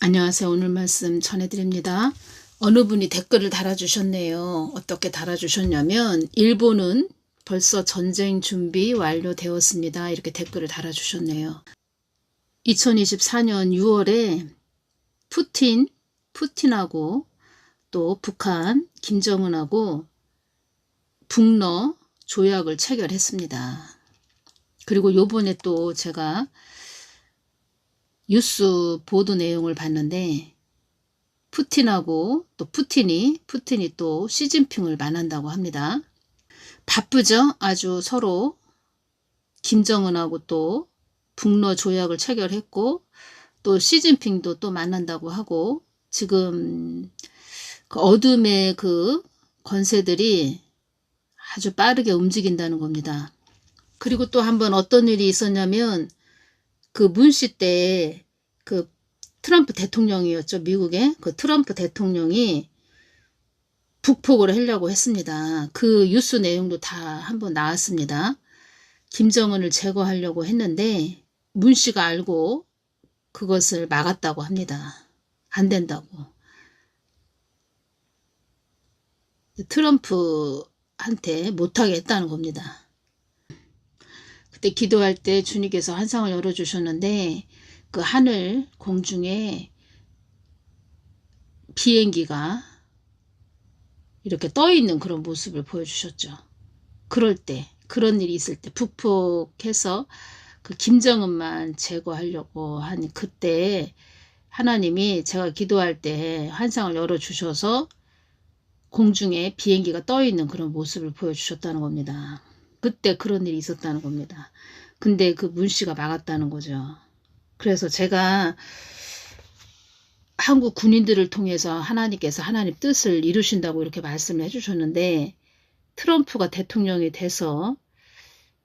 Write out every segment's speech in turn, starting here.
안녕하세요. 오늘 말씀 전해드립니다. 어느 분이 댓글을 달아주셨네요. 어떻게 달아주셨냐면, 일본은 벌써 전쟁 준비 완료되었습니다. 이렇게 댓글을 달아주셨네요. 2024년 6월에 푸틴, 푸틴하고 또 북한, 김정은하고 북러 조약을 체결했습니다. 그리고 요번에 또 제가 뉴스 보도 내용을 봤는데 푸틴하고 또 푸틴이 푸틴이 또 시진핑을 만난다고 합니다. 바쁘죠? 아주 서로 김정은하고 또 북러 조약을 체결했고 또 시진핑도 또 만난다고 하고 지금 그 어둠의 그 권세들이 아주 빠르게 움직인다는 겁니다. 그리고 또 한번 어떤 일이 있었냐면 그 문씨 때 그 트럼프 대통령이었죠. 미국의 그 트럼프 대통령이 북폭을 하려고 했습니다. 그 뉴스 내용도 다 한번 나왔습니다. 김정은을 제거하려고 했는데 문 씨가 알고 그것을 막았다고 합니다. 안 된다고. 트럼프한테 못하게 했다는 겁니다. 그때 기도할 때 주님께서 환상을 열어주셨는데 그 하늘 공중에 비행기가 이렇게 떠 있는 그런 모습을 보여주셨죠. 그럴 때 그런 일이 있을 때 북폭해서 그 김정은만 제거하려고 한 그때 하나님이 제가 기도할 때 환상을 열어주셔서 공중에 비행기가 떠 있는 그런 모습을 보여주셨다는 겁니다. 그때 그런 일이 있었다는 겁니다. 근데 그 문 씨가 막았다는 거죠. 그래서 제가 한국 군인들을 통해서 하나님께서 하나님 뜻을 이루신다고 이렇게 말씀을 해주셨는데 트럼프가 대통령이 돼서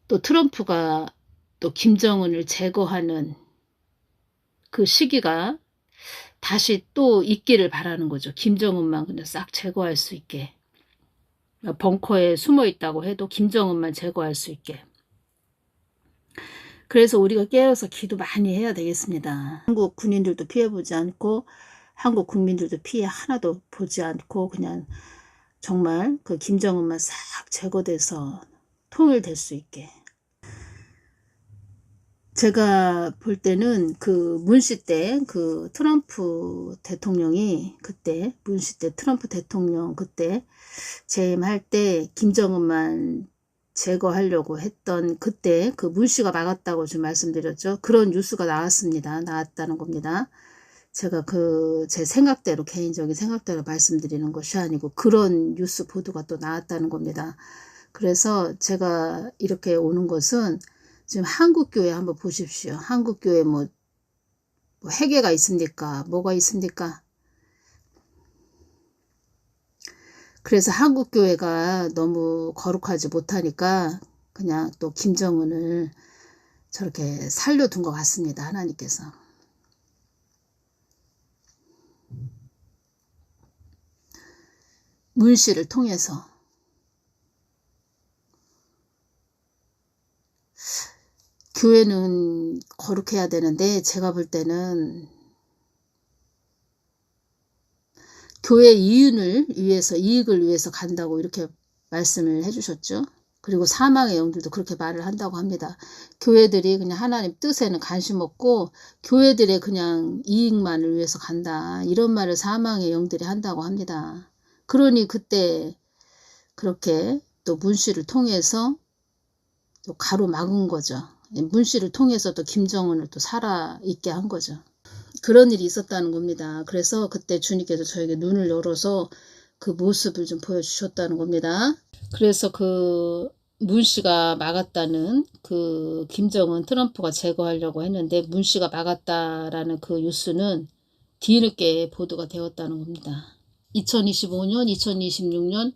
또 트럼프가 또 김정은을 제거하는 그 시기가 다시 또 있기를 바라는 거죠. 김정은만 그냥 싹 제거할 수 있게. 벙커에 숨어 있다고 해도 김정은만 제거할 수 있게. 그래서 우리가 깨어서 기도 많이 해야 되겠습니다. 한국 군인들도 피해보지 않고 한국 국민들도 피해 하나도 보지 않고 그냥 정말 그 김정은만 싹 제거돼서 통일될 수 있게. 제가 볼 때는 그 문씨 때 그 트럼프 대통령이 그때 문씨 때 트럼프 대통령 그때 재임할 때 김정은만 제거하려고 했던 그때 그 문씨가 막았다고 좀 말씀드렸죠. 그런 뉴스가 나왔습니다. 나왔다는 겁니다. 제가 그 제 생각대로 개인적인 생각대로 말씀드리는 것이 아니고 그런 뉴스 보도가 또 나왔다는 겁니다. 그래서 제가 이렇게 오는 것은 지금 한국교회 한번 보십시오. 한국교회 뭐, 뭐 회개가 있습니까? 뭐가 있습니까? 그래서 한국교회가 너무 거룩하지 못하니까 그냥 또 김정은을 저렇게 살려둔 것 같습니다. 하나님께서. 문 씨를 통해서 교회는 거룩해야 되는데 제가 볼 때는 교회 이윤을 위해서 이익을 위해서 간다고 이렇게 말씀을 해주셨죠. 그리고 사망의 영들도 그렇게 말을 한다고 합니다. 교회들이 그냥 하나님 뜻에는 관심 없고 교회들의 그냥 이익만을 위해서 간다. 이런 말을 사망의 영들이 한다고 합니다. 그러니 그때 그렇게 또 문씨를 통해서 또 가로막은 거죠. 문 씨를 통해서 또 김정은을 또 살아있게 한 거죠. 그런 일이 있었다는 겁니다. 그래서 그때 주님께서 저에게 눈을 열어서 그 모습을 좀 보여주셨다는 겁니다. 그래서 그 문 씨가 막았다는 그 김정은 트럼프가 제거하려고 했는데 문 씨가 막았다라는 그 뉴스는 뒤늦게 보도가 되었다는 겁니다. 2025년, 2026년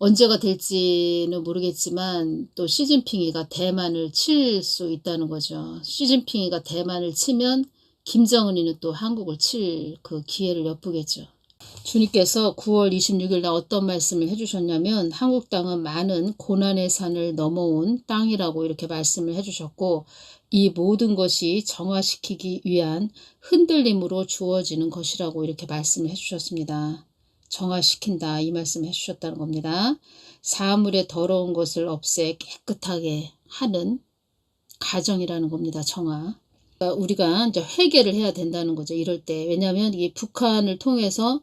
언제가 될지는 모르겠지만 또 시진핑이가 대만을 칠 수 있다는 거죠. 시진핑이가 대만을 치면 김정은이는 또 한국을 칠 그 기회를 엿보겠죠. 주님께서 9월 26일 날 어떤 말씀을 해주셨냐면 한국 땅은 많은 고난의 산을 넘어온 땅이라고 이렇게 말씀을 해주셨고 이 모든 것이 정화시키기 위한 흔들림으로 주어지는 것이라고 이렇게 말씀을 해주셨습니다. 정화시킨다 이 말씀 해주셨다는 겁니다. 사물의 더러운 것을 없애 깨끗하게 하는 가정이라는 겁니다. 정화. 그러니까 우리가 이제 회개를 해야 된다는 거죠. 이럴 때. 왜냐하면 이 북한을 통해서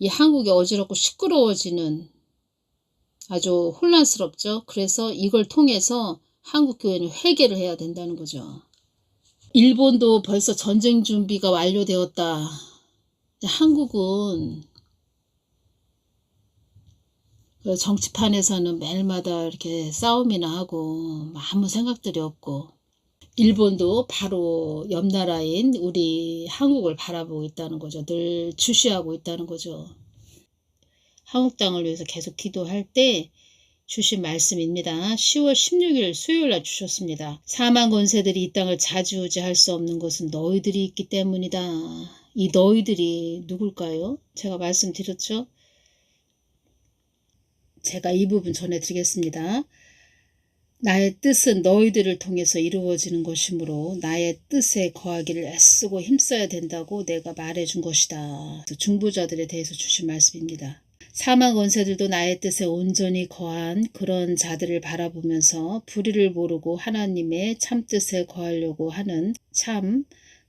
이 한국이 어지럽고 시끄러워지는 아주 혼란스럽죠. 그래서 이걸 통해서 한국 교회는 회개를 해야 된다는 거죠. 일본도 벌써 전쟁 준비가 완료되었다. 한국은 그 정치판에서는 매일마다 이렇게 싸움이나 하고 아무 생각들이 없고 일본도 바로 옆 나라인 우리 한국을 바라보고 있다는 거죠. 늘 주시하고 있다는 거죠. 한국 땅을 위해서 계속 기도할 때 주신 말씀입니다. 10월 16일 수요일 날 주셨습니다. 사망 권세들이 이 땅을 자지우지할 수 없는 것은 너희들이 있기 때문이다. 이 너희들이 누굴까요? 제가 말씀드렸죠? 제가 이 부분 전해드리겠습니다. 나의 뜻은 너희들을 통해서 이루어지는 것이므로 나의 뜻에 거하기를 애쓰고 힘써야 된다고 내가 말해준 것이다. 중부자들에 대해서 주신 말씀입니다. 사망 권세들도 나의 뜻에 온전히 거한 그런 자들을 바라보면서 불의를 모르고 하나님의 참 뜻에 거하려고 하는 참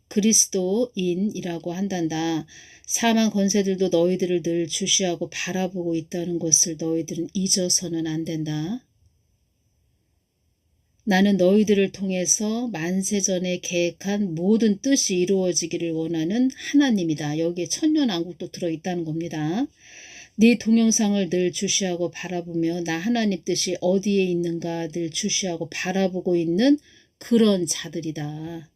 그리스도인이라고 한단다. 사망 권세들도 너희들을 늘 주시하고 바라보고 있다는 것을 너희들은 잊어서는 안 된다. 나는 너희들을 통해서 만세전에 계획한 모든 뜻이 이루어지기를 원하는 하나님이다. 여기에 천년왕국도 들어있다는 겁니다. 네 동영상을 늘 주시하고 바라보며 나 하나님 뜻이 어디에 있는가 늘 주시하고 바라보고 있는 그런 자들이다.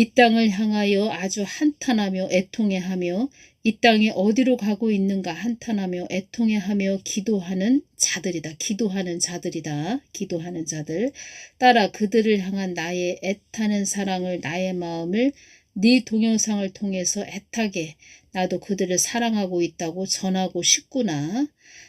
이 땅을 향하여 아주 한탄하며 애통해하며 이 땅이 어디로 가고 있는가 한탄하며 애통해하며 기도하는 자들이다. 기도하는 자들이다. 기도하는 자들. 따라 그들을 향한 나의 애타는 사랑을 나의 마음을 네 동영상을 통해서 애타게 나도 그들을 사랑하고 있다고 전하고 싶구나.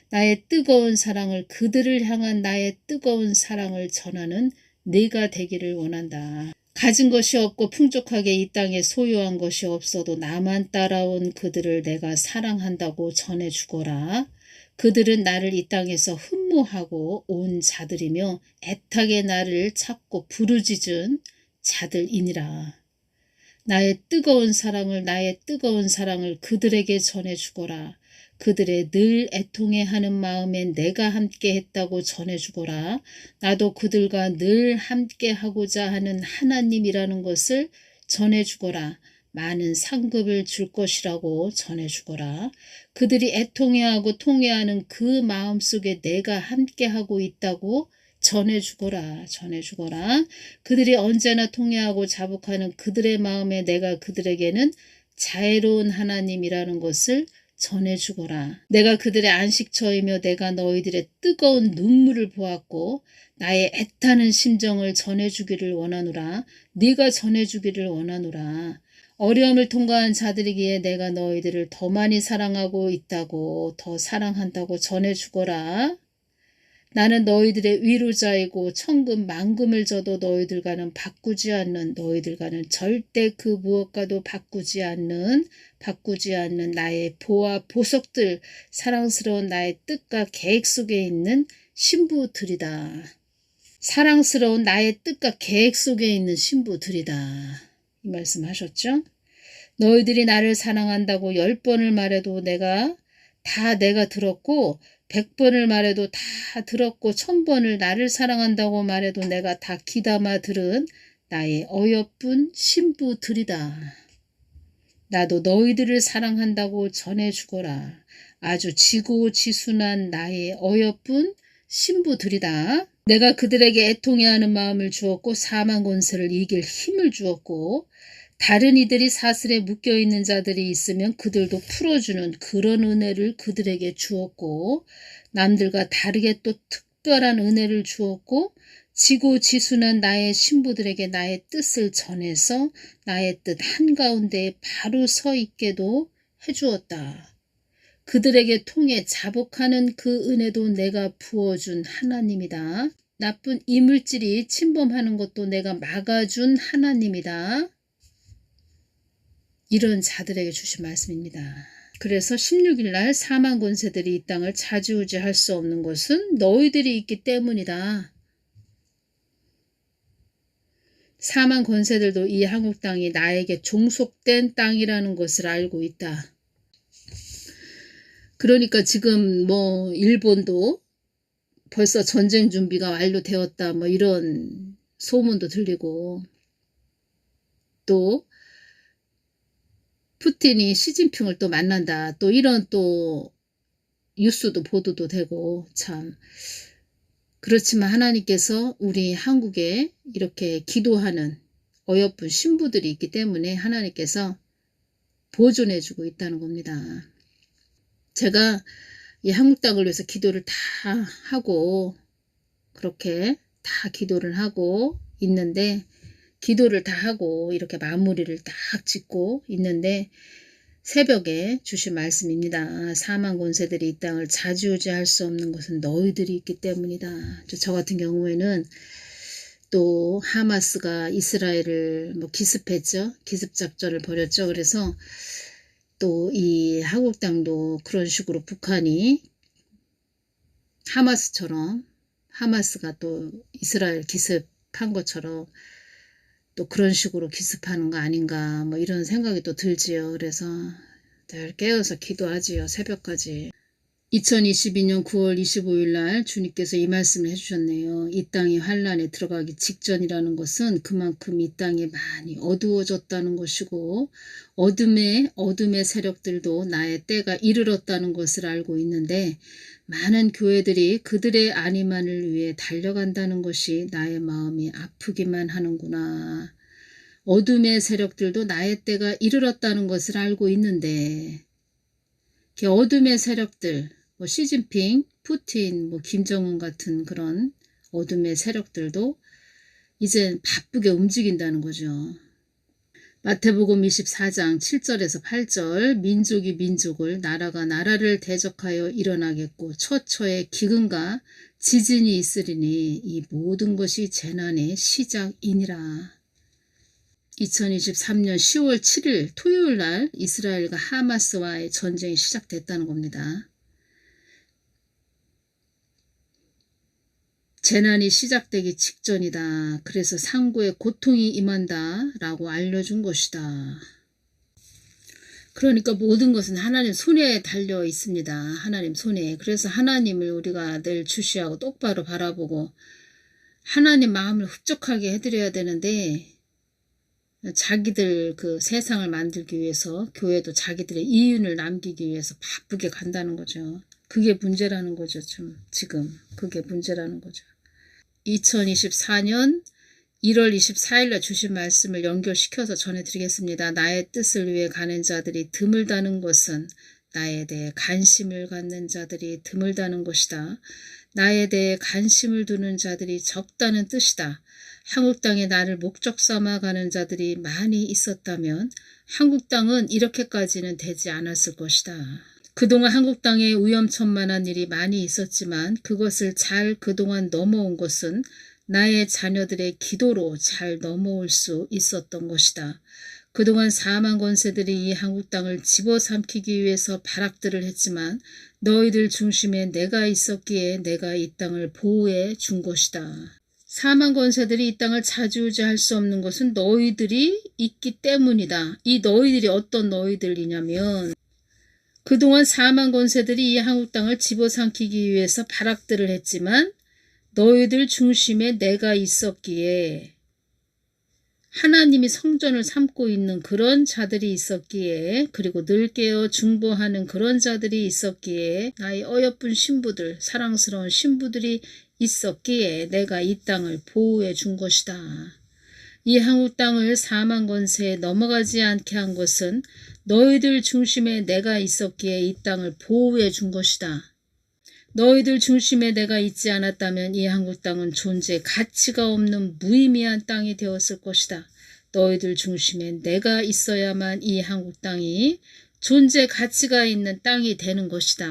나의 뜨거운 사랑을 그들을 향한 나의 뜨거운 사랑을 전하는 내가 되기를 원한다. 가진 것이 없고 풍족하게 이 땅에 소유한 것이 없어도 나만 따라온 그들을 내가 사랑한다고 전해주거라. 그들은 나를 이 땅에서 흠모하고 온 자들이며 애타게 나를 찾고 부르짖은 자들이니라. 나의 뜨거운 사랑을 나의 뜨거운 사랑을 그들에게 전해주거라. 그들의 늘 애통해 하는 마음에 내가 함께 했다고 전해주거라. 나도 그들과 늘 함께 하고자 하는 하나님이라는 것을 전해주거라. 많은 상급을 줄 것이라고 전해주거라. 그들이 애통해하고 통해하는 그 마음 속에 내가 함께하고 있다고 전해주거라 전해주거라 그들이 언제나 통해하고 자복하는 그들의 마음에 내가 그들에게는 자애로운 하나님이라는 것을 전해주거라. 내가 그들의 안식처이며 내가 너희들의 뜨거운 눈물을 보았고 나의 애타는 심정을 전해주기를 원하노라. 네가 전해주기를 원하노라. 어려움을 통과한 자들이기에 내가 너희들을 더 많이 사랑하고 있다고 더 사랑한다고 전해주거라. 나는 너희들의 위로자이고 천금 만금을 줘도 너희들과는 바꾸지 않는 너희들과는 절대 그 무엇과도 바꾸지 않는 바꾸지 않는 나의 보와 보석들 사랑스러운 나의 뜻과 계획 속에 있는 신부들이다. 사랑스러운 나의 뜻과 계획 속에 있는 신부들이다. 이 말씀 하셨죠? 너희들이 나를 사랑한다고 열 번을 말해도 내가 다 내가 들었고 백 번을 말해도 다 들었고 천 번을 나를 사랑한다고 말해도 내가 다 귀담아 들은 나의 어여쁜 신부들이다. 나도 너희들을 사랑한다고 전해주거라. 아주 지고지순한 나의 어여쁜 신부들이다. 내가 그들에게 애통해하는 마음을 주었고 사망 권세를 이길 힘을 주었고 다른 이들이 사슬에 묶여 있는 자들이 있으면 그들도 풀어주는 그런 은혜를 그들에게 주었고 남들과 다르게 또 특별한 은혜를 주었고 지고지순한 나의 신부들에게 나의 뜻을 전해서 나의 뜻 한가운데에 바로 서 있게도 해주었다. 그들에게 통해 자복하는 그 은혜도 내가 부어준 하나님이다. 나쁜 이물질이 침범하는 것도 내가 막아준 하나님이다. 이런 자들에게 주신 말씀입니다. 그래서 16일 날 사망 권세들이 이 땅을 차지우지할 수 없는 것은 너희들이 있기 때문이다. 사망 권세들도 이 한국 땅이 나에게 종속된 땅이라는 것을 알고 있다. 그러니까 지금 뭐 일본도 벌써 전쟁 준비가 완료되었다 뭐 이런 소문도 들리고 또 푸틴이 시진핑을 또 만난다 또 이런 또 뉴스도 보도도 되고 참 그렇지만 하나님께서 우리 한국에 이렇게 기도하는 어여쁜 신부들이 있기 때문에 하나님께서 보존해주고 있다는 겁니다. 제가 이 한국 땅을 위해서 기도를 다 하고 그렇게 다 기도를 하고 있는데 기도를 다 하고 이렇게 마무리를 딱 짓고 있는데 새벽에 주신 말씀입니다. 사망 권세들이 이 땅을 자주우지할 수 없는 것은 너희들이 있기 때문이다. 저 같은 경우에는 또 하마스가 이스라엘을 뭐 기습했죠. 기습 작전을 벌였죠. 그래서 또 이 한국 땅도 그런 식으로 북한이 하마스처럼 하마스가 또 이스라엘 기습한 것처럼 또 그런 식으로 기습하는 거 아닌가 뭐 이런 생각이 또 들지요. 그래서 늘 깨어서 기도하지요. 새벽까지. 2022년 9월 25일 날 주님께서 이 말씀을 해주셨네요. 이 땅이 환란에 들어가기 직전이라는 것은 그만큼 이 땅이 많이 어두워졌다는 것이고 어둠의 어둠의 세력들도 나의 때가 이르렀다는 것을 알고 있는데 많은 교회들이 그들의 안위만을 위해 달려간다는 것이 나의 마음이 아프기만 하는구나. 어둠의 세력들도 나의 때가 이르렀다는 것을 알고 있는데 어둠의 세력들, 뭐 시진핑, 푸틴, 뭐 김정은 같은 그런 어둠의 세력들도 이제 바쁘게 움직인다는 거죠. 마태복음 24장 7절에서 8절 민족이 민족을 나라가 나라를 대적하여 일어나겠고 처처에 기근과 지진이 있으리니 이 모든 것이 재난의 시작이니라. 2023년 10월 7일 토요일 날 이스라엘과 하마스와의 전쟁이 시작됐다는 겁니다. 재난이 시작되기 직전이다. 그래서 상고에 고통이 임한다. 라고 알려준 것이다. 그러니까 모든 것은 하나님 손에 달려 있습니다. 하나님 손에. 그래서 하나님을 우리가 늘 주시하고 똑바로 바라보고 하나님 마음을 흡족하게 해드려야 되는데 자기들 그 세상을 만들기 위해서 교회도 자기들의 이윤을 남기기 위해서 바쁘게 간다는 거죠. 그게 문제라는 거죠. 좀 지금 그게 문제라는 거죠. 2024년 1월 24일날 주신 말씀을 연결시켜서 전해드리겠습니다. 나의 뜻을 위해 가는 자들이 드물다는 것은 나에 대해 관심을 갖는 자들이 드물다는 것이다. 나에 대해 관심을 두는 자들이 적다는 뜻이다. 한국 땅에 나를 목적 삼아 가는 자들이 많이 있었다면 한국 땅은 이렇게까지는 되지 않았을 것이다. 그동안 한국 땅에 위험천만한 일이 많이 있었지만 그것을 잘 그동안 넘어온 것은 나의 자녀들의 기도로 잘 넘어올 수 있었던 것이다. 그동안 사망 권세들이 이 한국 땅을 집어삼키기 위해서 발악들을 했지만 너희들 중심에 내가 있었기에 내가 이 땅을 보호해 준 것이다. 사망 권세들이 이 땅을 차지우지할 수 없는 것은 너희들이 있기 때문이다. 이 너희들이 어떤 너희들이냐면 그동안 사망 권세들이 이 한국 땅을 집어삼키기 위해서 발악들을 했지만 너희들 중심에 내가 있었기에 하나님이 성전을 삼고 있는 그런 자들이 있었기에 그리고 늘 깨어 중보하는 그런 자들이 있었기에 나의 어여쁜 신부들 사랑스러운 신부들이 있었기에 내가 이 땅을 보호해 준 것이다. 이 한국 땅을 사망 권세에 넘어가지 않게 한 것은 너희들 중심에 내가 있었기에 이 땅을 보호해 준 것이다. 너희들 중심에 내가 있지 않았다면 이 한국 땅은 존재 가치가 없는 무의미한 땅이 되었을 것이다. 너희들 중심에 내가 있어야만 이 한국 땅이 존재 가치가 있는 땅이 되는 것이다.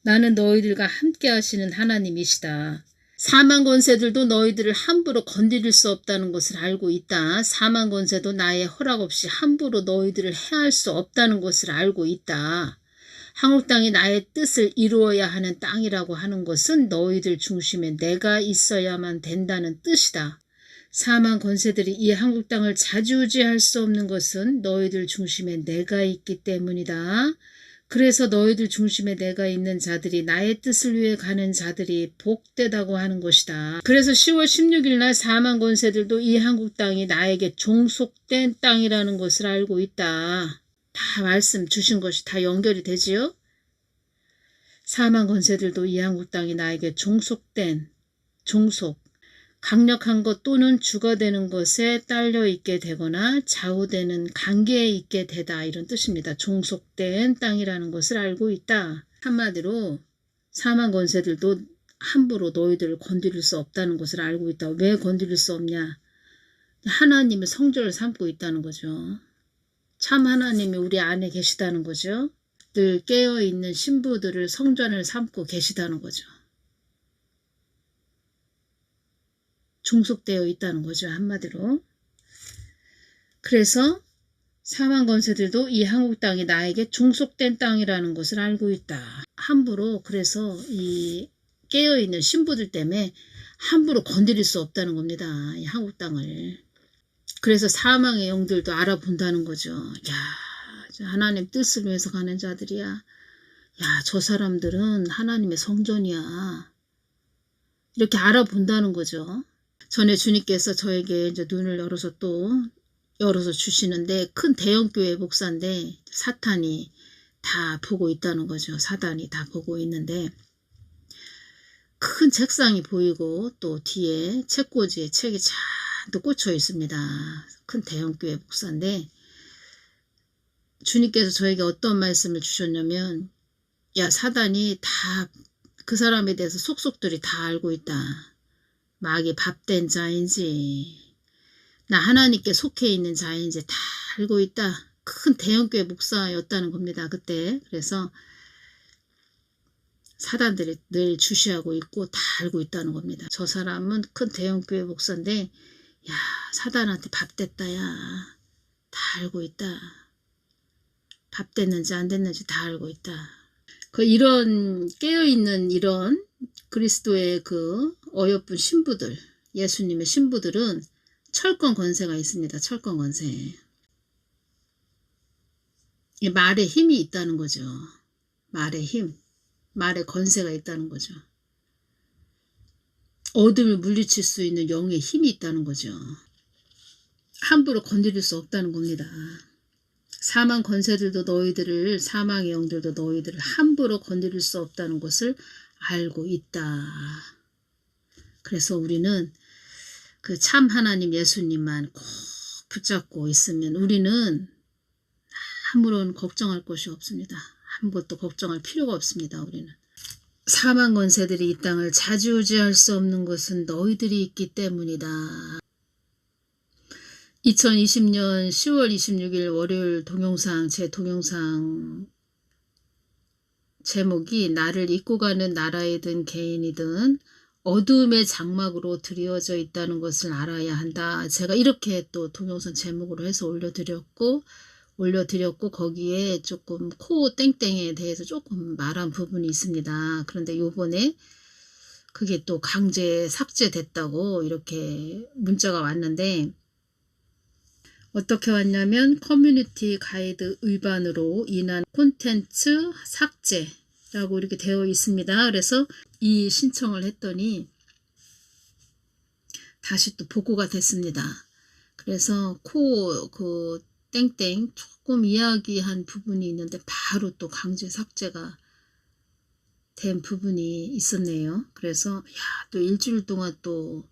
나는 너희들과 함께 하시는 하나님이시다. 사망 권세들도 너희들을 함부로 건드릴 수 없다는 것을 알고 있다. 사망 권세도 나의 허락 없이 함부로 너희들을 해할 수 없다는 것을 알고 있다. 한국 땅이 나의 뜻을 이루어야 하는 땅이라고 하는 것은 너희들 중심에 내가 있어야만 된다는 뜻이다. 사망 권세들이 이 한국 땅을 자주지할 수 없는 것은 너희들 중심에 내가 있기 때문이다. 그래서 너희들 중심에 내가 있는 자들이 나의 뜻을 위해 가는 자들이 복되다고 하는 것이다. 그래서 10월 16일 날 사망 권세들도 이 한국 땅이 나에게 종속된 땅이라는 것을 알고 있다. 다 말씀 주신 것이 다 연결이 되지요? 사망 권세들도 이 한국 땅이 나에게 종속된 종속 강력한 것 또는 주거되는 것에 딸려 있게 되거나 좌우되는 관계에 있게 되다 이런 뜻입니다. 종속된 땅이라는 것을 알고 있다. 한마디로 사망 권세들도 함부로 너희들을 건드릴 수 없다는 것을 알고 있다. 왜 건드릴 수 없냐? 하나님의 성전을 삼고 있다는 거죠. 참 하나님이 우리 안에 계시다는 거죠. 늘 깨어있는 신부들을 성전을 삼고 계시다는 거죠. 종속되어 있다는 거죠. 한마디로. 그래서 사망 권세들도 이 한국 땅이 나에게 종속된 땅이라는 것을 알고 있다. 함부로 그래서 이 깨어있는 신부들 때문에 함부로 건드릴 수 없다는 겁니다. 이 한국 땅을. 그래서 사망의 영들도 알아본다는 거죠. 야, 하나님 뜻을 위해서 가는 자들이야. 야, 저 사람들은 하나님의 성전이야. 이렇게 알아본다는 거죠. 전에 주님께서 저에게 이제 눈을 열어서 또 열어서 주시는데 큰 대형교회 목사인데 사탄이 다 보고 있다는 거죠. 사단이 다 보고 있는데 큰 책상이 보이고 또 뒤에 책꽂이에 책이 잔뜩 꽂혀 있습니다. 큰 대형교회 목사인데 주님께서 저에게 어떤 말씀을 주셨냐면 야 사단이 다 그 사람에 대해서 속속들이 다 알고 있다. 마귀 밥된 자인지 나 하나님께 속해 있는 자인지 다 알고 있다. 큰 대형교회 목사였다는 겁니다. 그때 그래서 사단들이 늘 주시하고 있고 다 알고 있다는 겁니다. 저 사람은 큰 대형교회 목사인데 야 사단한테 밥 됐다 야 다 알고 있다. 밥 됐는지 안 됐는지 다 알고 있다. 그 이런 깨어있는 이런 그리스도의 그 어여쁜 신부들, 예수님의 신부들은 철권 권세가 있습니다. 철권 권세. 말에 힘이 있다는 거죠. 말에 힘. 말에 권세가 있다는 거죠. 어둠을 물리칠 수 있는 영의 힘이 있다는 거죠. 함부로 건드릴 수 없다는 겁니다. 사망 권세들도 너희들을 사망의 영들도 너희들을 함부로 건드릴 수 없다는 것을 알고 있다. 그래서 우리는 그 참 하나님 예수님만 꼭 붙잡고 있으면 우리는 아무런 걱정할 것이 없습니다. 아무것도 걱정할 필요가 없습니다. 우리는. 사망 권세들이 이 땅을 자주지할 수 없는 것은 너희들이 있기 때문이다. 2020년 10월 26일 월요일 동영상 제 동영상 제목이 나를 잊고 가는 나라이든 개인이든 어둠의 장막으로 드리워져 있다는 것을 알아야 한다. 제가 이렇게 또 동영상 제목으로 해서 올려드렸고 올려드렸고 거기에 조금 코 땡땡에 대해서 조금 말한 부분이 있습니다. 그런데 요번에 그게 또 강제 삭제됐다고 이렇게 문자가 왔는데 어떻게 왔냐면 커뮤니티 가이드 위반으로 인한 콘텐츠 삭제 라고 이렇게 되어 있습니다. 그래서 이 신청을 했더니 다시 또 복구가 됐습니다. 그래서 코 그 땡땡 조금 이야기한 부분이 있는데 바로 또 강제 삭제가 된 부분이 있었네요. 그래서 야 또 일주일 동안 또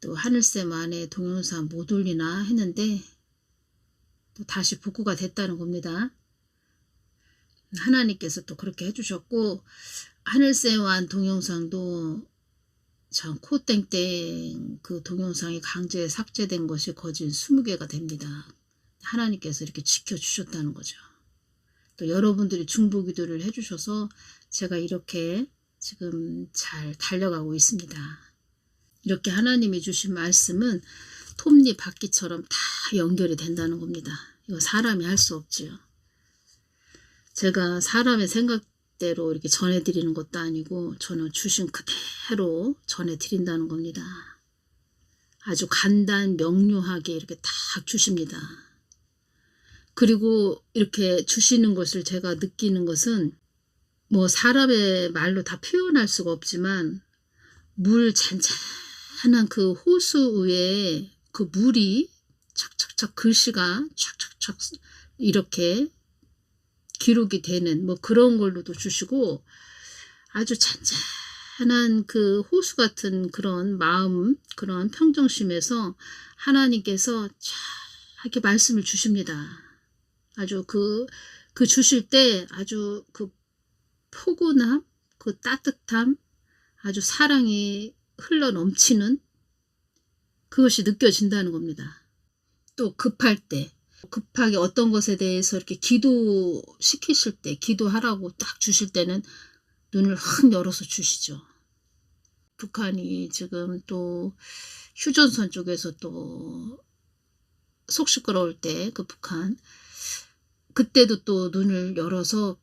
또 하늘쌤 안에 동영상 못 올리나 했는데 또 다시 복구가 됐다는 겁니다. 하나님께서 또 그렇게 해주셨고 하늘쌤 안 동영상도 참 코땡땡 그 동영상이 강제 삭제된 것이 거진 20개가 됩니다. 하나님께서 이렇게 지켜주셨다는 거죠. 또 여러분들이 중보기도를 해주셔서 제가 이렇게 지금 잘 달려가고 있습니다. 이렇게 하나님이 주신 말씀은 톱니 바퀴처럼 다 연결이 된다는 겁니다. 이거 사람이 할 수 없지요. 제가 사람의 생각대로 이렇게 전해드리는 것도 아니고 저는 주신 그대로 전해드린다는 겁니다. 아주 간단 명료하게 이렇게 딱 주십니다. 그리고 이렇게 주시는 것을 제가 느끼는 것은 뭐 사람의 말로 다 표현할 수가 없지만 물 잔잔한 그 호수 위에 그 물이 착착착 글씨가 착착착 이렇게 기록이 되는 뭐 그런 걸로도 주시고 아주 잔잔한 그 호수 같은 그런 마음 그런 평정심에서 하나님께서 쫙 이렇게 말씀을 주십니다. 아주 그, 그 주실 때 아주 그 포근함, 그 따뜻함, 아주 사랑이 흘러 넘치는 그것이 느껴진다는 겁니다. 또 급할 때, 급하게 어떤 것에 대해서 이렇게 기도 시키실 때, 기도하라고 딱 주실 때는 눈을 확 열어서 주시죠. 북한이 지금 또 휴전선 쪽에서 또 속 시끄러울 때 그 북한 그때도 또 눈을 열어서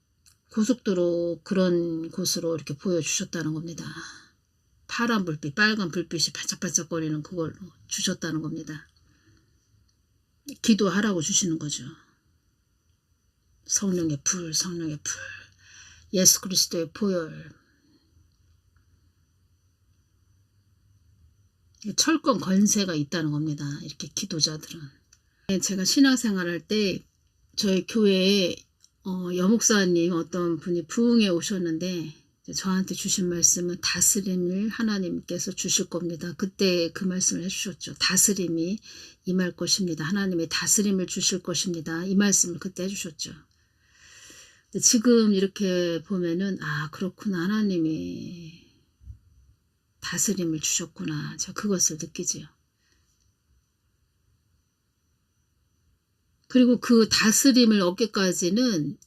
고속도로 그런 곳으로 이렇게 보여주셨다는 겁니다. 파란 불빛, 빨간 불빛이 반짝반짝거리는 그걸 주셨다는 겁니다. 기도하라고 주시는 거죠. 성령의 불, 성령의 불, 예수 그리스도의 보혈. 철권 건세가 있다는 겁니다. 이렇게 기도자들은. 제가 신앙생활 할 때 저희 교회에 어, 여목사님 어떤 분이 부흥에 오셨는데 저한테 주신 말씀은 다스림을 하나님께서 주실 겁니다. 그때 그 말씀을 해주셨죠. 다스림이 임할 것입니다. 하나님의 다스림을 주실 것입니다. 이 말씀을 그때 해주셨죠. 지금 이렇게 보면은 아 그렇구나 하나님이 다스림을 주셨구나. 저 그것을 느끼지요. 그리고 그 다스림을 얻기까지는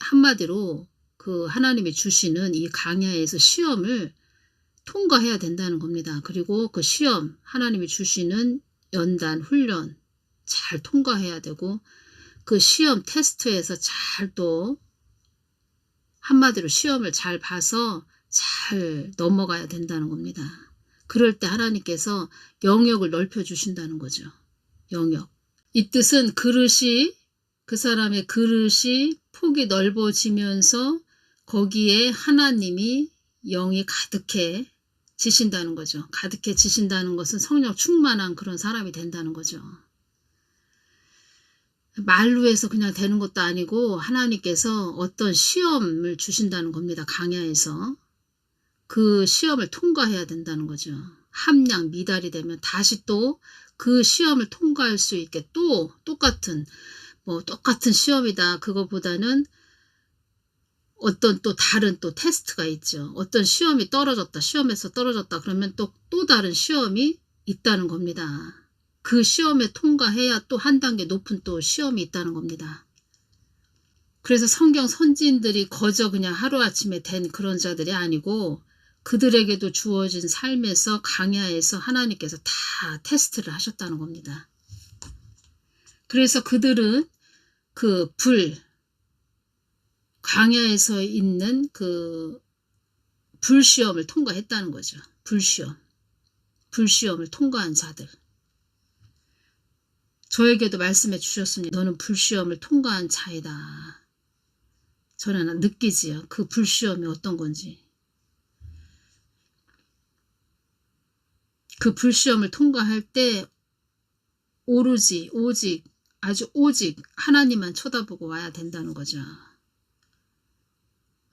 한마디로 그 하나님이 주시는 이 강야에서 시험을 통과해야 된다는 겁니다. 그리고 그 시험, 하나님이 주시는 연단, 훈련 잘 통과해야 되고 그 시험 테스트에서 잘 또 한마디로 시험을 잘 봐서 잘 넘어가야 된다는 겁니다. 그럴 때 하나님께서 영역을 넓혀 주신다는 거죠. 영역. 이 뜻은 그릇이 그 사람의 그릇이 폭이 넓어지면서 거기에 하나님이 영이 가득해 지신다는 거죠. 가득해 지신다는 것은 성령 충만한 그런 사람이 된다는 거죠. 말로 해서 그냥 되는 것도 아니고 하나님께서 어떤 시험을 주신다는 겁니다. 강야에서. 그 시험을 통과해야 된다는 거죠. 함량 미달이 되면 다시 또 그 시험을 통과할 수 있게 또 똑같은 뭐 똑같은 시험이다 그거보다는 어떤 또 다른 또 테스트가 있죠. 어떤 시험이 떨어졌다. 시험에서 떨어졌다. 그러면 또, 또 다른 시험이 있다는 겁니다. 그 시험에 통과해야 또 한 단계 높은 또 시험이 있다는 겁니다. 그래서 성경 선지인들이 거저 그냥 하루아침에 된 그런 자들이 아니고 그들에게도 주어진 삶에서 강야에서 하나님께서 다 테스트를 하셨다는 겁니다. 그래서 그들은 그 불, 강야에서 있는 그 불시험을 통과했다는 거죠. 불시험. 불시험을 통과한 자들. 저에게도 말씀해 주셨습니다. 너는 불시험을 통과한 자이다. 저는 느끼지요. 그 불시험이 어떤 건지. 그 불시험을 통과할 때 오로지 오직 아주 오직 하나님만 쳐다보고 와야 된다는 거죠.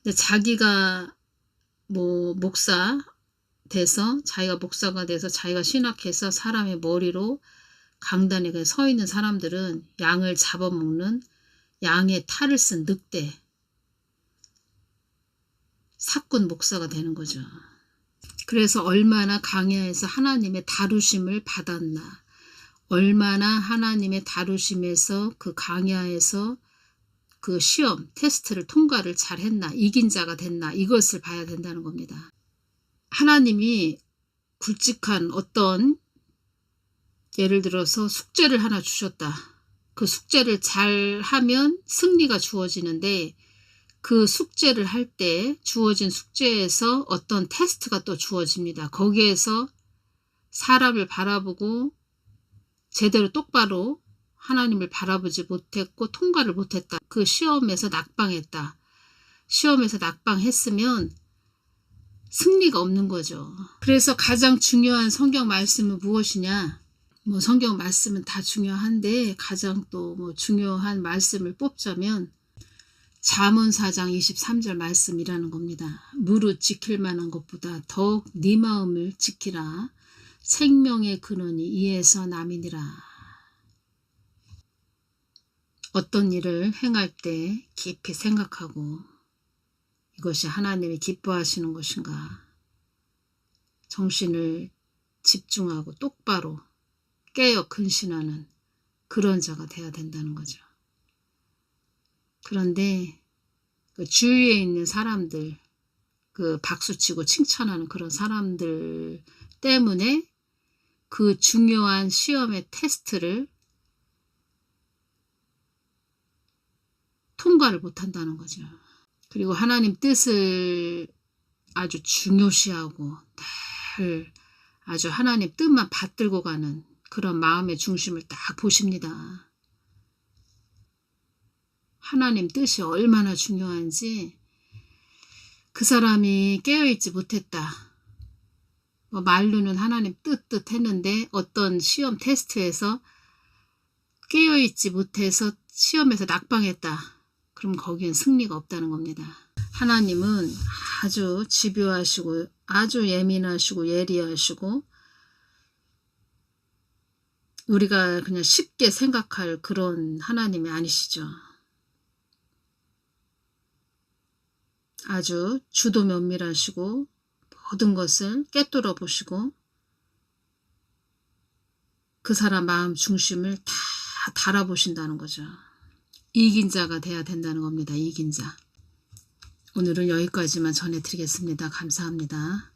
자기가 뭐 목사 돼서 자기가 목사가 돼서 자기가 신학해서 사람의 머리로 강단에 서 있는 사람들은 양을 잡아먹는 양의 탈을 쓴 늑대 사꾼 목사가 되는 거죠. 그래서 얼마나 강야에서 하나님의 다루심을 받았나. 얼마나 하나님의 다루심에서 그 강야에서 그 시험, 테스트를 통과를 잘 했나, 이긴 자가 됐나, 이것을 봐야 된다는 겁니다. 하나님이 굵직한 어떤 예를 들어서 숙제를 하나 주셨다. 그 숙제를 잘 하면 승리가 주어지는데 그 숙제를 할 때 주어진 숙제에서 어떤 테스트가 또 주어집니다. 거기에서 사람을 바라보고 제대로 똑바로 하나님을 바라보지 못했고 통과를 못했다. 그 시험에서 낙방했다. 시험에서 낙방했으면 승리가 없는 거죠. 그래서 가장 중요한 성경 말씀은 무엇이냐? 뭐 성경 말씀은 다 중요한데 가장 또 뭐 중요한 말씀을 뽑자면 잠언 4장 23절 말씀이라는 겁니다. 무릇 지킬 만한 것보다 더욱 네 마음을 지키라. 생명의 근원이 이에서 남이니라. 어떤 일을 행할 때 깊이 생각하고 이것이 하나님이 기뻐하시는 것인가 정신을 집중하고 똑바로 깨어 근신하는 그런 자가 돼야 된다는 거죠. 그런데 그 주위에 있는 사람들, 그 박수치고 칭찬하는 그런 사람들 때문에 그 중요한 시험의 테스트를 통과를 못한다는 거죠. 그리고 하나님 뜻을 아주 중요시하고 늘 아주 하나님 뜻만 받들고 가는 그런 마음의 중심을 딱 보십니다. 하나님 뜻이 얼마나 중요한지 그 사람이 깨어있지 못했다. 뭐 말로는 하나님 뜻, 뜻 했는데 어떤 시험 테스트에서 깨어있지 못해서 시험에서 낙방했다. 그럼 거기엔 승리가 없다는 겁니다. 하나님은 아주 집요하시고 아주 예민하시고 예리하시고 우리가 그냥 쉽게 생각할 그런 하나님이 아니시죠. 아주 주도 면밀하시고 모든 것을 꿰뚫어 보시고 그 사람 마음 중심을 다 달아보신다는 거죠. 이긴 자가 돼야 된다는 겁니다. 이긴 자. 오늘은 여기까지만 전해드리겠습니다. 감사합니다.